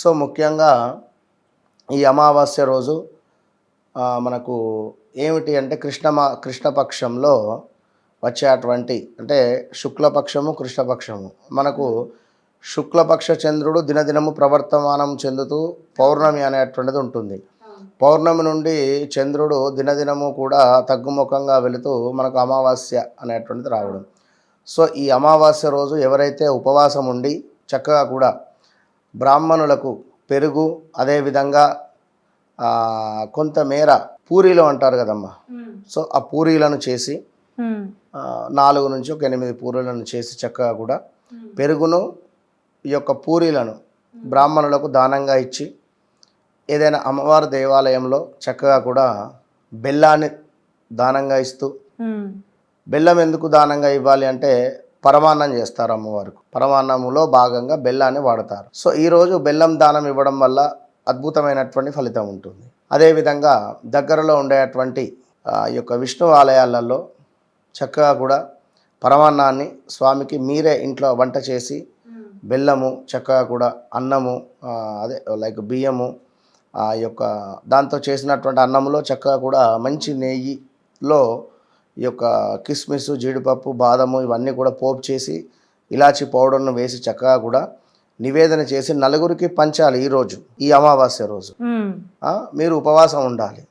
So ముఖ్యంగా ఈ అమావాస్య రోజు మనకు ఏమిటి అంటే కృష్ణమా కృష్ణపక్షంలో వచ్చేటువంటి అంటే శుక్లపక్షము కృష్ణపక్షము. మనకు శుక్లపక్ష చంద్రుడు దినదినము ప్రవర్తమానం చెందుతూ పౌర్ణమి అనేటువంటిది ఉంటుంది. పౌర్ణమి నుండి చంద్రుడు దినదినము కూడా తగ్గుముఖంగా వెళుతూ మనకు అమావాస్య అనేటువంటిది రావడం. సో ఈ అమావాస్య రోజు ఎవరైతే ఉపవాసం ఉండి చక్కగా కూడా బ్రాహ్మణులకు పెరుగు అదేవిధంగా కొంతమేర పూరీలు అంటారు కదమ్మా. సో ఆ పూరీలను చేసి నాలుగు నుంచి ఒక ఎనిమిది పూరీలను చేసి చక్కగా కూడా పెరుగును ఈ యొక్క పూరీలను బ్రాహ్మణులకు దానంగా ఇచ్చి ఏదైనా అమ్మవారి దేవాలయంలో చక్కగా కూడా బెల్లాన్ని దానంగా ఇస్తూ బెల్లం ఎందుకు దానంగా ఇవ్వాలి అంటే పరమాన్నం చేస్తారు అమ్మవారికి. పరమాన్నములో భాగంగా బెల్లాన్ని వాడతారు. సో ఈరోజు బెల్లం దానం ఇవ్వడం వల్ల అద్భుతమైనటువంటి ఫలితం ఉంటుంది. అదేవిధంగా దగ్గరలో ఉండేటువంటి ఆ, ఈ యొక్క విష్ణు ఆలయాలలో చక్కగా కూడా పరమాన్నాన్ని స్వామికి మీరే ఇంట్లో వంట చేసి బెల్లము చక్కగా కూడా అన్నము అదే లైక్ బియ్యము ఆ యొక్క దాంతో చేసినటువంటి అన్నంలో చక్కగా కూడా మంచి నెయ్యిలో ఈ యొక్క కిస్మిస్ జీడిపప్పు బాదము ఇవన్నీ కూడా పోపు చేసి ఇలాచి పౌడర్ను వేసి చక్కగా కూడా నివేదన చేసి నలుగురికి పంచాలి ఈరోజు ఈ అమావాస్య రోజు. మీరు ఉపవాసం ఉండాలి.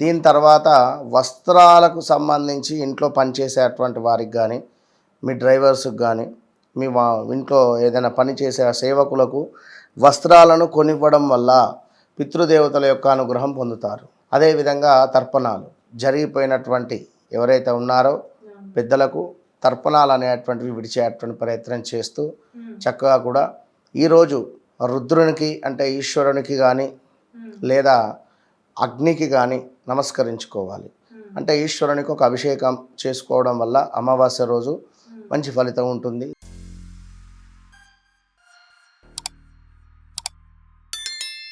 దీని తర్వాత వస్త్రాలకు సంబంధించి ఇంట్లో పనిచేసేటువంటి వారికి కానీ మీ డ్రైవర్స్కి కానీ మీ ఇంట్లో ఏదైనా పని చేసే సేవకులకు వస్త్రాలను కొనివ్వడం వల్ల పితృదేవతల యొక్క అనుగ్రహం పొందుతారు. అదేవిధంగా తర్పణాలు జరిగిపోయినటువంటి ఎవరైతే ఉన్నారో పెద్దలకు తర్పణాలు అనేటువంటివి విడిచేటువంటి ప్రయత్నం చేస్తూ చక్కగా కూడా ఈరోజు రుద్రునికి అంటే ఈశ్వరునికి కానీ లేదా అగ్నికి కానీ నమస్కరించుకోవాలి. అంటే ఈశ్వరునికి ఒక అభిషేకం చేసుకోవడం వల్ల అమావాస్య రోజు మంచి ఫలితం ఉంటుంది.